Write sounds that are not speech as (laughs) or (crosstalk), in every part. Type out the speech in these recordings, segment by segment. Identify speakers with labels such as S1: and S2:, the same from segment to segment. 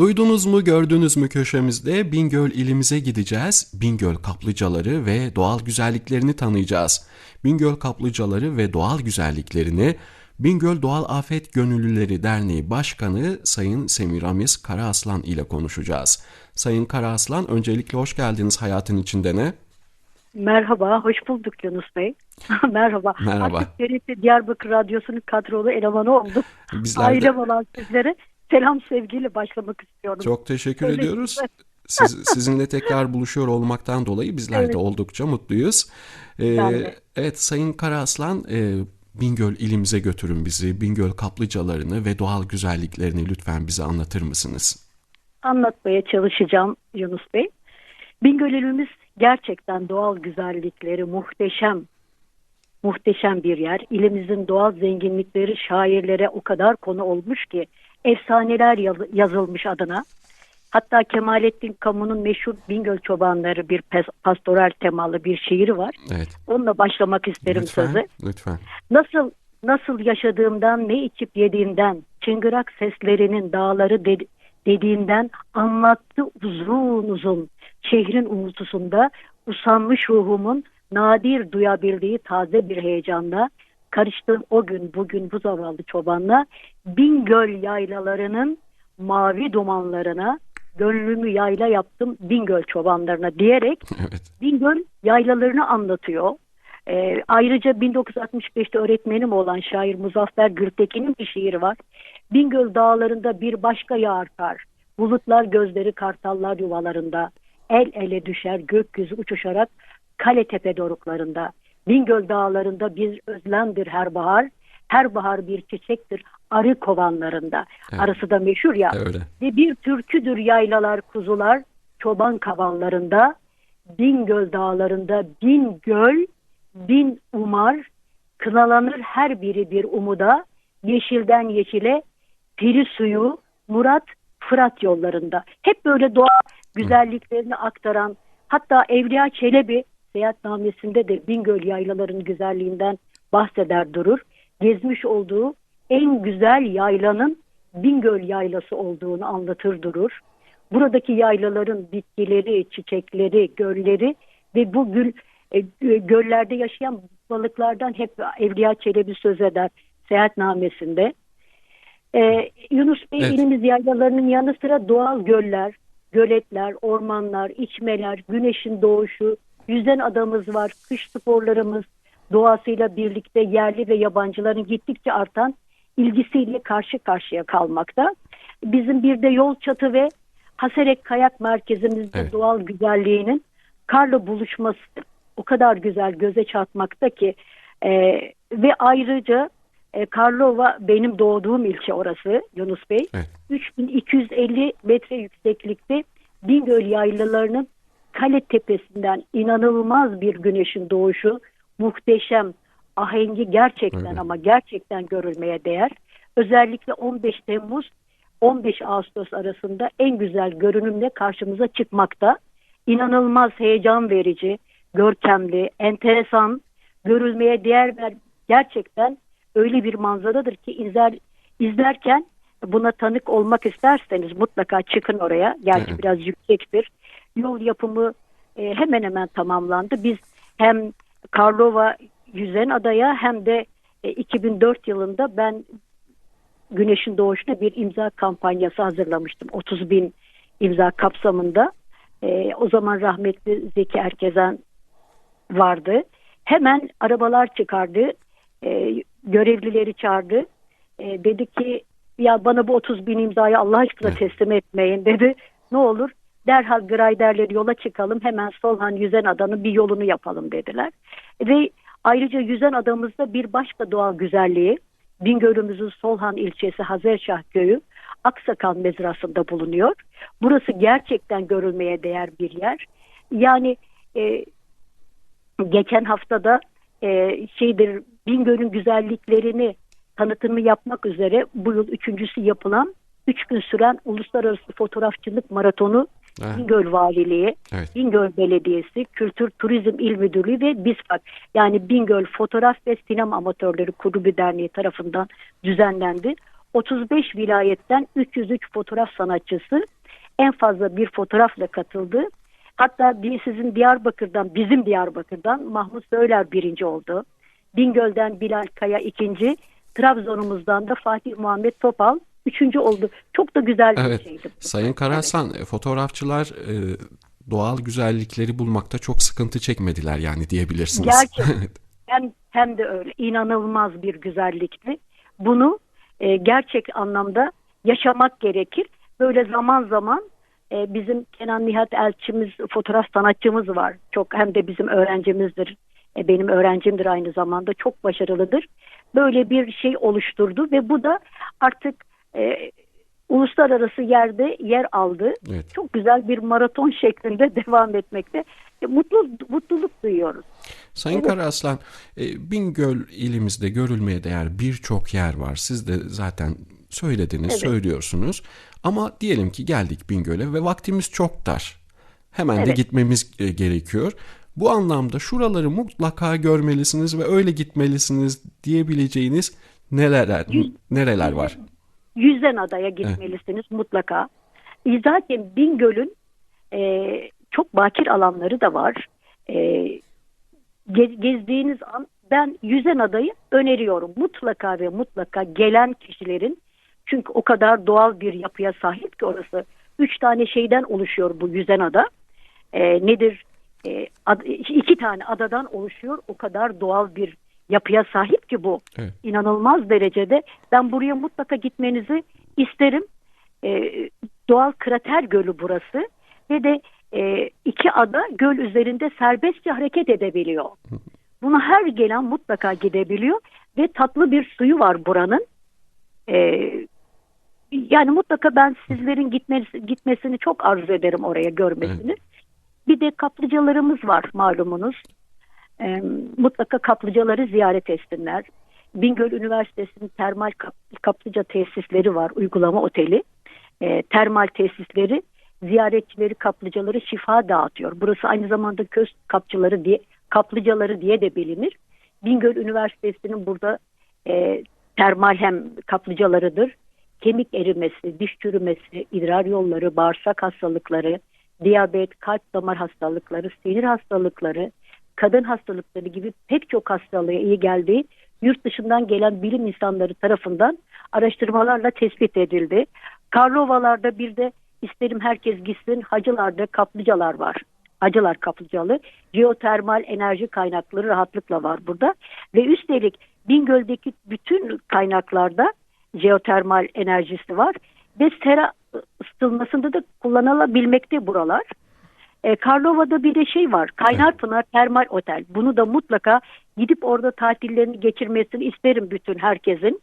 S1: Duydunuz mu gördünüz mü köşemizde Bingöl ilimize gideceğiz. Bingöl kaplıcaları ve doğal güzelliklerini tanıyacağız. Bingöl kaplıcaları ve doğal güzelliklerini Bingöl Doğal Afet Gönüllüleri Derneği Başkanı Sayın Semiramis Karaaslan ile konuşacağız. Sayın Karaaslan öncelikle hoş geldiniz hayatın içinde ne?
S2: Merhaba, hoş bulduk Yunus Bey. (laughs) Merhaba.
S1: Merhaba.
S2: Artık Diyarbakır Radyosu'nun kadrolu elemanı oldum.
S1: Bizler de
S2: Ailem olan sizlere selam sevgiyle başlamak istiyorum.
S1: çok teşekkür
S2: Öyle
S1: ediyoruz. Siz, sizinle tekrar buluşuyor olmaktan dolayı bizler
S2: Evet.
S1: de oldukça mutluyuz. Ee,
S2: de.
S1: evet Sayın Karaaslan e, Bingöl ilimize götürün bizi. Bingöl kaplıcalarını ve doğal güzelliklerini lütfen bize anlatır mısınız?
S2: Anlatmaya çalışacağım Yunus Bey. Bingöl ilimiz gerçekten doğal güzellikleri muhteşem. Muhteşem bir yer. İlimizin doğal zenginlikleri şairlere o kadar konu olmuş ki efsaneler yaz- yazılmış adına. Hatta Kemalettin Kamu'nun meşhur Bingöl Çobanları bir pastoral temalı bir şiiri var.
S1: Evet.
S2: Onunla başlamak isterim
S1: lütfen,
S2: sözü.
S1: lütfen.
S2: Nasıl nasıl yaşadığımdan, ne içip yediğimden, çıngırak seslerinin dağları de- dediğinden anlattı uzun uzun. Şehrin uğultusunda usanmış ruhumun nadir duyabildiği taze bir heyecanla karıştığım o gün bugün bu zavallı çobanla Bingöl yaylalarının mavi dumanlarına gönlümü yayla yaptım Bingöl çobanlarına diyerek (laughs)
S1: Evet.
S2: Bingöl yaylalarını anlatıyor. Ee, ayrıca 1965'te öğretmenim olan şair Muzaffer Gültekin'in bir şiiri var. Bingöl dağlarında bir başka yağar kar. Bulutlar gözleri kartallar yuvalarında. El ele düşer gökyüzü uçuşarak kale tepe doruklarında. Bingöl dağlarında bir özlemdir her bahar. Her bahar bir çiçektir arı kovanlarında.
S1: Evet.
S2: Arısı da meşhur ya.
S1: Öyle.
S2: Ve bir türküdür yaylalar kuzular çoban kavallarında Bingöl dağlarında bin göl bin umar kınalanır her biri bir umuda yeşilden yeşile piri suyu Murat Fırat yollarında hep böyle doğa güzelliklerini aktaran hatta Evliya Çelebi seyahatnamesinde de Bingöl yaylaların güzelliğinden bahseder durur. Gezmiş olduğu en güzel yaylanın Bingöl yaylası olduğunu anlatır durur. Buradaki yaylaların bitkileri, çiçekleri, gölleri ve bu gül, e, göllerde yaşayan balıklardan hep Evliya Çelebi söz eder seyahatnamesinde. E, Yunus Bey
S1: Evet.
S2: ilimiz yaylalarının yanı sıra doğal göller, göletler, ormanlar, içmeler, güneşin doğuşu, yüzen adamız var, kış sporlarımız doğasıyla birlikte yerli ve yabancıların gittikçe artan ilgisiyle karşı karşıya kalmakta. Bizim bir de yol çatı ve Haserek Kayak Merkezimizde
S1: Evet.
S2: doğal güzelliğinin karla buluşması o kadar güzel göze çarpmakta ki e, ve ayrıca e, Karlova benim doğduğum ilçe orası Yunus Bey.
S1: Evet.
S2: 3250 metre yükseklikte Bingöl yaylalarının kale tepesinden inanılmaz bir güneşin doğuşu muhteşem ahengi gerçekten
S1: Öyle.
S2: ama gerçekten görülmeye değer. Özellikle 15 Temmuz 15 Ağustos arasında en güzel görünümle karşımıza çıkmakta. İnanılmaz heyecan verici, görkemli, enteresan, görülmeye değer ver gerçekten öyle bir manzaradır ki izler izlerken buna tanık olmak isterseniz mutlaka çıkın oraya. Gerçi
S1: Evet.
S2: biraz yüksektir. Yol yapımı e, hemen hemen tamamlandı. Biz hem Karlova yüzen adaya hem de e, 2004 yılında ben Güneşin Doğuşu'na bir imza kampanyası hazırlamıştım. 30 bin imza kapsamında. E, o zaman rahmetli Zeki Erkezen vardı. Hemen arabalar çıkardı. E, görevlileri çağırdı. E, dedi ki ya bana bu 30 bin imzayı Allah aşkına teslim etmeyin (laughs) dedi. Ne olur derhal grayderleri yola çıkalım hemen Solhan Yüzen Adanın bir yolunu yapalım dediler. Ve ayrıca Yüzen Adamızda bir başka doğal güzelliği Bingöl'ümüzün Solhan ilçesi Hazerşah köyü Aksakal mezrasında bulunuyor. Burası gerçekten görülmeye değer bir yer. Yani e, geçen haftada e, şeydir Bingöl'ün güzelliklerini tanıtımı yapmak üzere bu yıl üçüncüsü yapılan üç gün süren uluslararası fotoğrafçılık maratonu
S1: Ha,
S2: Bingöl Valiliği,
S1: evet.
S2: Bingöl Belediyesi, Kültür Turizm İl Müdürlüğü ve BİSFAK yani Bingöl Fotoğraf ve Sinema Amatörleri Kulübü Derneği tarafından düzenlendi. 35 vilayetten 303 fotoğraf sanatçısı en fazla bir fotoğrafla katıldı. Hatta bir sizin Diyarbakır'dan, bizim Diyarbakır'dan Mahmut Söyler birinci oldu. Bingöl'den Bilal Kaya ikinci, Trabzon'umuzdan da Fatih Muhammed Topal üçüncü oldu. Çok da güzel bir
S1: Evet.
S2: şeydi. bu.
S1: Sayın Karasan, e, fotoğrafçılar e, doğal güzellikleri bulmakta çok sıkıntı çekmediler yani diyebilirsiniz.
S2: Gerçekten. (laughs) Hem, hem de öyle inanılmaz bir güzellikti. Bunu e, gerçek anlamda yaşamak gerekir. Böyle zaman zaman e, bizim Kenan Nihat Elçimiz fotoğraf sanatçımız var. Çok hem de bizim öğrencimizdir. E, benim öğrencimdir aynı zamanda. Çok başarılıdır. Böyle bir şey oluşturdu ve bu da artık e, uluslararası yerde yer aldı.
S1: Evet.
S2: Çok güzel bir maraton şeklinde (laughs) devam etmekte. E, mutlu mutluluk duyuyoruz.
S1: Sayın
S2: Evet.
S1: Karaaslan, e, Bingöl ilimizde görülmeye değer birçok yer var. Siz de zaten söylediniz,
S2: Evet.
S1: söylüyorsunuz. Ama diyelim ki geldik Bingöl'e ve vaktimiz çok dar. Hemen de
S2: Evet.
S1: gitmemiz e, gerekiyor. Bu anlamda şuraları mutlaka görmelisiniz ve öyle gitmelisiniz diyebileceğiniz neler nereler var?
S2: Yüzden adaya gitmelisiniz mutlaka. E, Zaten Bingöl'ün e, çok bakir alanları da var. E, ge- gezdiğiniz an ben Yüzen Adayı öneriyorum. Mutlaka ve mutlaka gelen kişilerin çünkü o kadar doğal bir yapıya sahip ki orası. Üç tane şeyden oluşuyor bu Yüzen Ada. E, nedir? E, ad- iki tane adadan oluşuyor. O kadar doğal bir yapıya sahip ki bu.
S1: Evet.
S2: İnanılmaz derecede. Ben buraya mutlaka gitmenizi isterim. E, doğal krater gölü burası ve de e, iki ada göl üzerinde serbestçe hareket edebiliyor. Buna her gelen mutlaka gidebiliyor ve tatlı bir suyu var buranın. E, yani mutlaka ben sizlerin gitmesi, gitmesini çok arzu ederim oraya görmesini. Bir de kaplıcalarımız var malumunuz. E, mutlaka kaplıcaları ziyaret etsinler. Bingöl Üniversitesi'nin termal kap- kaplıca tesisleri var, uygulama oteli. E, termal tesisleri ziyaretçileri kaplıcaları şifa dağıtıyor. Burası aynı zamanda köz kapçıları diye kaplıcaları diye de bilinir. Bingöl Üniversitesi'nin burada e, termal hem kaplıcalarıdır. Kemik erimesi, diş çürümesi, idrar yolları, bağırsak hastalıkları, diyabet, kalp damar hastalıkları, sinir hastalıkları, kadın hastalıkları gibi pek çok hastalığa iyi geldiği yurt dışından gelen bilim insanları tarafından araştırmalarla tespit edildi. Karlovalarda bir de isterim herkes gitsin hacılarda kaplıcalar var. Hacılar kaplıcalı. Jeotermal enerji kaynakları rahatlıkla var burada. Ve üstelik Bingöl'deki bütün kaynaklarda jeotermal enerjisi var. Ve sera ısıtılmasında da kullanılabilmekte buralar. E, Karlova'da bir de şey var. Kaynarpınar Termal Otel. Bunu da mutlaka gidip orada tatillerini geçirmesini isterim bütün herkesin.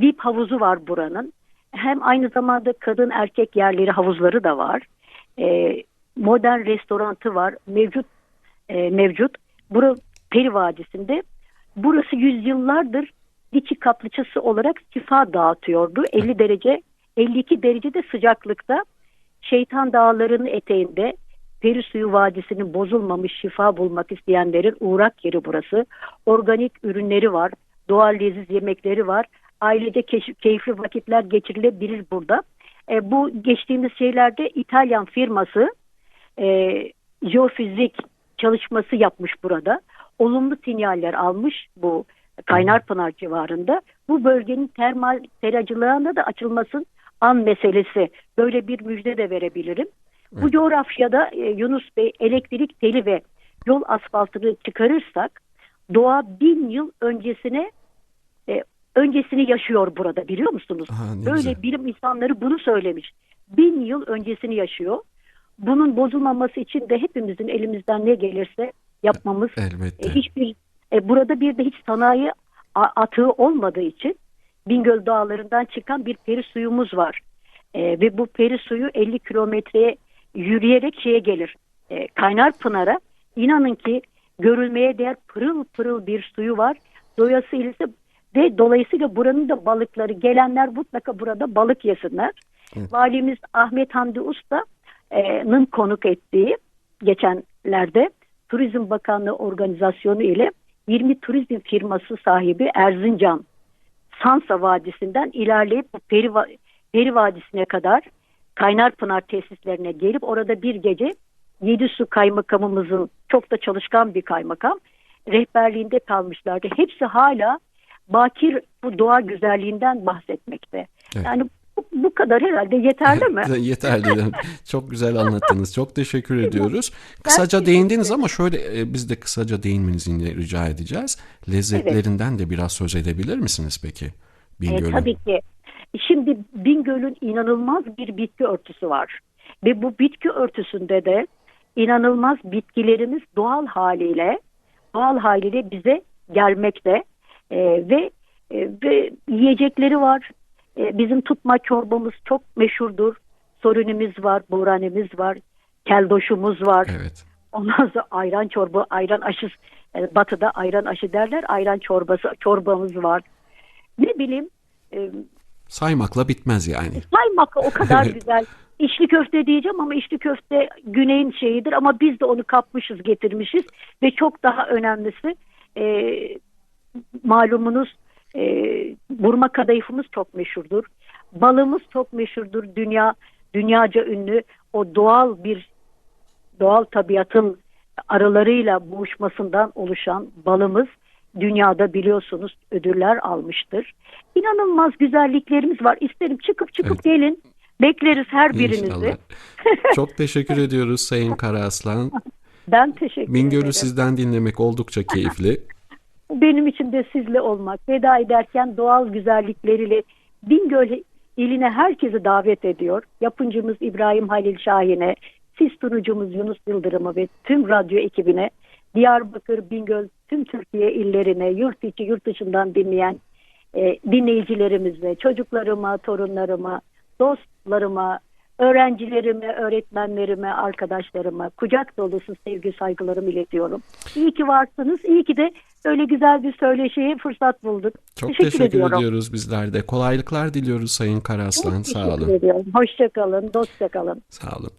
S2: Dip havuzu var buranın. Hem aynı zamanda kadın erkek yerleri havuzları da var. E, modern restorantı var. Mevcut e, mevcut. Bura Peri Vadisi'nde. Burası yüzyıllardır dişi kaplıcası olarak şifa dağıtıyordu. 50 derece 52 derecede sıcaklıkta Şeytan Dağları'nın eteğinde Peri Suyu Vadisi'nin bozulmamış şifa bulmak isteyenlerin uğrak yeri burası. Organik ürünleri var. Doğal leziz yemekleri var. Ailece keyifli vakitler geçirilebilir burada. E, bu geçtiğimiz şeylerde İtalyan firması e, jeofizik çalışması yapmış burada. Olumlu sinyaller almış bu Kaynarpınar civarında. Bu bölgenin termal seracılığına da açılmasın an meselesi. Böyle bir müjde de verebilirim. Bu coğrafyada e, Yunus Bey elektrik teli ve yol asfaltını çıkarırsak doğa bin yıl öncesine e, öncesini yaşıyor burada biliyor musunuz?
S1: Ne
S2: Böyle
S1: güzel.
S2: bilim insanları bunu söylemiş. Bin yıl öncesini yaşıyor. Bunun bozulmaması için de hepimizin elimizden ne gelirse yapmamız
S1: Elbette.
S2: e, hiçbir e, burada bir de hiç sanayi atığı olmadığı için Bingöl dağlarından çıkan bir peri suyumuz var. E, ve bu peri suyu 50 kilometreye yürüyerek şeye gelir. E, Kaynar Pınar'a inanın ki görülmeye değer pırıl pırıl bir suyu var. Dolayısıyla ve dolayısıyla buranın da balıkları gelenler mutlaka burada balık yesinler.
S1: Evet.
S2: Valimiz Ahmet Hamdi Usta'nın konuk ettiği geçenlerde Turizm Bakanlığı organizasyonu ile 20 turizm firması sahibi Erzincan Sansa Vadisi'nden ilerleyip Peri, Peri Vadisi'ne kadar Kaynarpınar tesislerine gelip orada bir gece Yedisu kaymakamımızın çok da çalışkan bir kaymakam rehberliğinde kalmışlardı. Hepsi hala bakir bu doğa güzelliğinden bahsetmekte.
S1: Evet.
S2: Yani bu, kadar herhalde yeterli mi? (laughs)
S1: Yeterli. Çok güzel anlattınız. Çok teşekkür ediyoruz. Kısaca değindiniz ama şöyle e, biz de kısaca değinmenizi rica edeceğiz. Lezzetlerinden de biraz söz edebilir misiniz peki?
S2: E, tabii ki. Şimdi Bingöl'ün inanılmaz bir bitki örtüsü var. Ve bu bitki örtüsünde de inanılmaz bitkilerimiz doğal haliyle doğal haliyle bize gelmekte. E, ve e, ve yiyecekleri var. E, bizim tutma çorbamız çok meşhurdur. Sorunimiz var, buranemiz var, keldoşumuz var.
S1: Evet.
S2: Ondan sonra ayran çorba, ayran aşı, e, batıda ayran aşı derler. Ayran çorbası, çorbamız var. Ne bileyim, e,
S1: Saymakla bitmez yani.
S2: saymakla o kadar (laughs)
S1: Evet.
S2: güzel. İçli köfte diyeceğim ama içli köfte güneyin şeyidir ama biz de onu kapmışız, getirmişiz ve çok daha önemlisi e, malumunuz e, burma kadayıfımız çok meşhurdur. Balımız çok meşhurdur. Dünya dünyaca ünlü o doğal bir doğal tabiatın arılarıyla boğuşmasından oluşan balımız dünyada biliyorsunuz ödüller almıştır. İnanılmaz güzelliklerimiz var. İsterim çıkıp çıkıp
S1: Evet.
S2: gelin. Bekleriz her birinizi.
S1: İnşallah. (laughs) Çok teşekkür ediyoruz Sayın Karaaslan.
S2: Ben teşekkür
S1: Bingöl'ü
S2: ederim.
S1: sizden dinlemek oldukça keyifli. (laughs)
S2: Benim için de sizle olmak, veda ederken doğal güzellikleriyle Bingöl iline herkesi davet ediyor. Yapımcımız İbrahim Halil Şahin'e, siz sunucumuz Yunus Yıldırım'a ve tüm radyo ekibine, Diyarbakır, Bingöl, tüm Türkiye illerine, yurt içi, yurt dışından dinleyen e, dinleyicilerimize, çocuklarıma, torunlarıma, dostlarıma, öğrencilerime, öğretmenlerime, arkadaşlarıma kucak dolusu sevgi saygılarımı iletiyorum. İyi ki varsınız. İyi ki de öyle güzel bir söyleşiye fırsat bulduk.
S1: Çok
S2: teşekkür,
S1: teşekkür,
S2: ediyorum.
S1: ediyoruz bizler de. Kolaylıklar diliyoruz Sayın Karaaslan.
S2: Çok
S1: Sağ olun.
S2: ediyorum. Hoşça kalın, dostça kalın.
S1: Sağ olun.